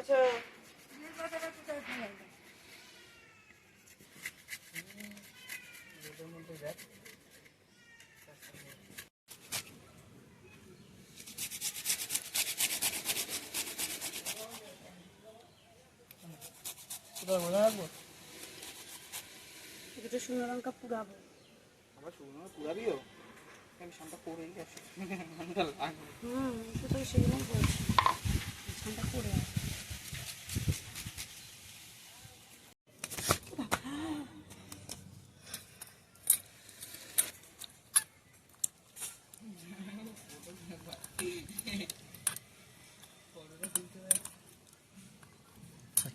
আচ্ছা। শুকনো লঙ্কা পুরাবো আবার শুকনো পুরাবিও। আমি গেছে মনটা লাগবে হুম শুধু সেগুলোই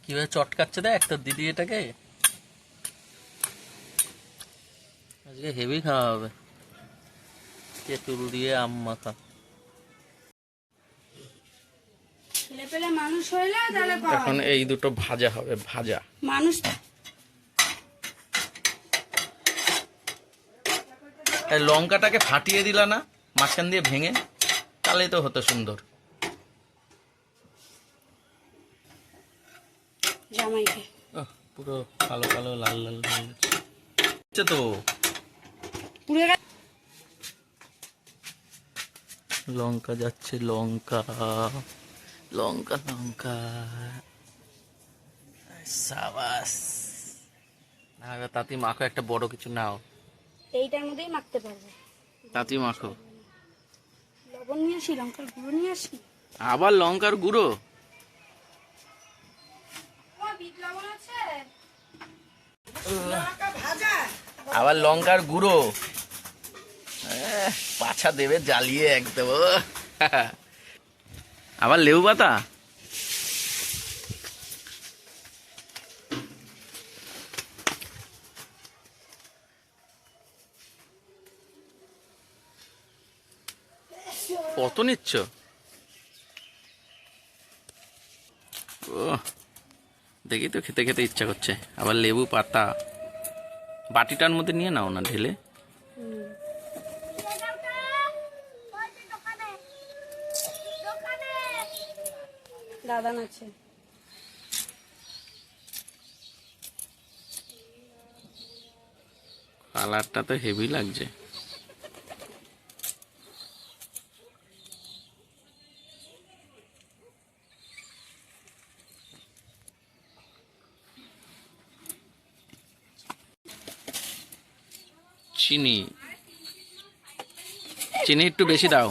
কীভাবে চটকাচ্ছে দেখ? তোর দিদি এটাকে। আজকে হেভি খাওয়া হবে। তেঁতুল দিয়ে আম মাখা। তাহলে পাওয়া এখন এই দুটো ভাজা হবে ভাজা। মানুষ এই লঙ্কাটাকে ফাটিয়ে দিলা না মাঝখান দিয়ে ভেঙে তাহলেই তো হতো সুন্দর। জামাইকে। পুরো কালো কালো লাল লাল হয়ে গেছে তো। লঙ্কা যাচ্ছে লঙ্কা লঙ্কা লঙ্কা। সাবাস। তাঁতি মাখো একটা বড় কিছু নাও। এইটার মধ্যেই মাখতে পারব। তাঁতি মাখো। লবণ নিয়ে আসি লঙ্কার গুঁড়ো নিয়ে আসি? আবার লঙ্কার গুঁড়ো বিট লবণ আছে আবার লঙ্কার গুঁড়ো। পাছা দেবে জ্বালিয়ে একদম আবার লেবু পাতা? কত নিচ্ছ? দেখি তো খেতে খেতে ইচ্ছা করছে। আবার লেবু পাতা। বাটিটার মধ্যে নিয়ে নাও না ঢেলে। দাদান আছে। কালারটা তো হেভি লাগছে। চিনি। চিনি একটু বেশি দাও।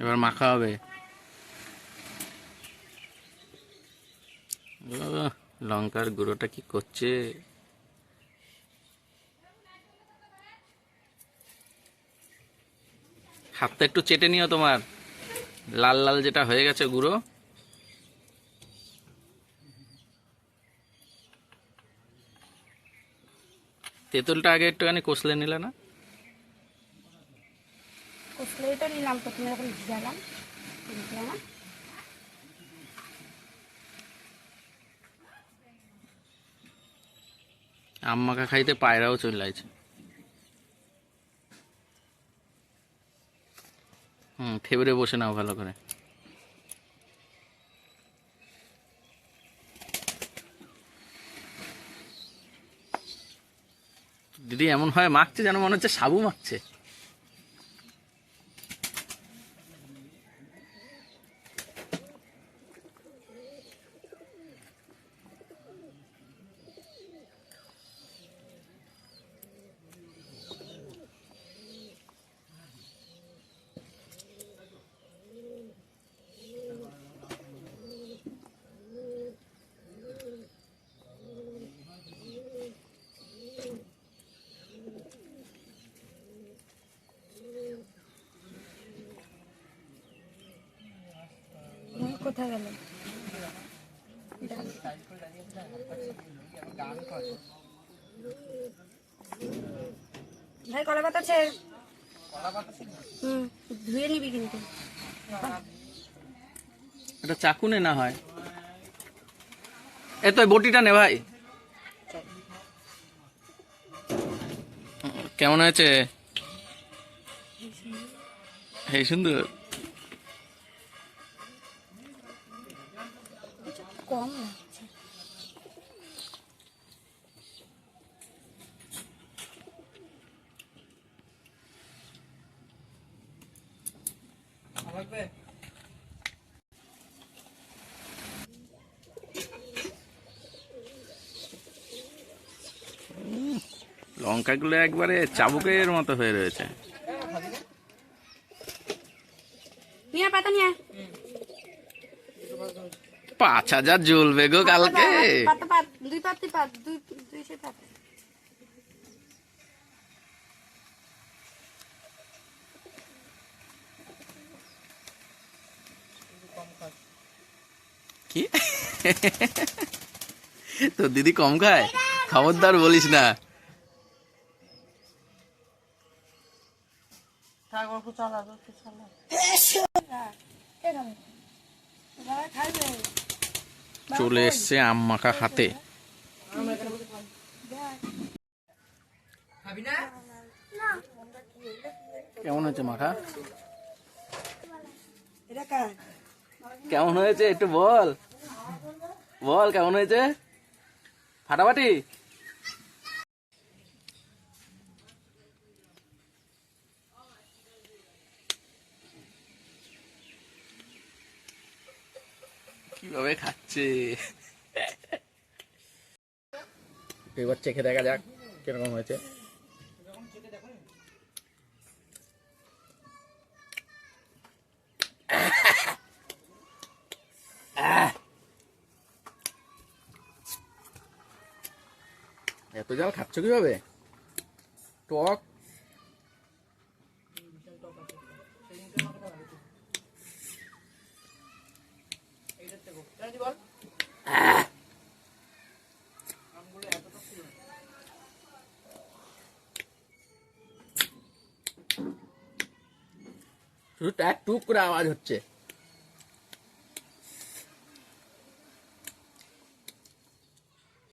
এবার মাখা হবে। লঙ্কার গুঁড়োটা কি করছে? হাতটা একটু চেটে নিও তোমার। লাল লাল যেটা হয়ে গেছে গুঁড়ো। তেঁতুলটা আগে একটুখানি কষলে নিলে না? কষলেই তো নিলাম প্রথমে যখন ভিজালাম না আম মাখা খাইতে পায়রাও চলে আছে হুম, ফেবরে বসে নাও ভালো করে। দিদি, এমন হয় মাখছে যেন মনে হচ্ছে সাবু মাখছে। কোথায় গেল? ভাই, কলা পাতা আছে? হুম, ধুয়ে নিবি কিন্তু। এটা চাকুনে না হয়? এ তো বটিটা নে ভাই। কেমন হয়েছে? এই সুন্দর। কম। লাগছে লঙ্কাগুলো একবারে চাবুকের মতো হয়ে রয়েছে। নিয়ে পাতা নিয়ে। পাঁচ হাজার জ্বলবে গো কালকে। পাতা পাত দুই পাতি পাত দুই দুই সে পাত কি? তো দিদি কম খায়? খবরদার বলিস না। থাক অল্প চালা চালা খাইবে চলে এসছে আম মাখা হাতে কেমন হয়েছে মাখা? কেমন হয়েছে একটু বল। বল কেমন হয়েছে? ফাটাফাটি? কীভাবে খাচ্ছে? এবার চেখে দেখা যাক কীরকম হয়েছে। এত জল খাচ্ছ কীভাবে? টক শুধু টুক করে আওয়াজ হচ্ছে।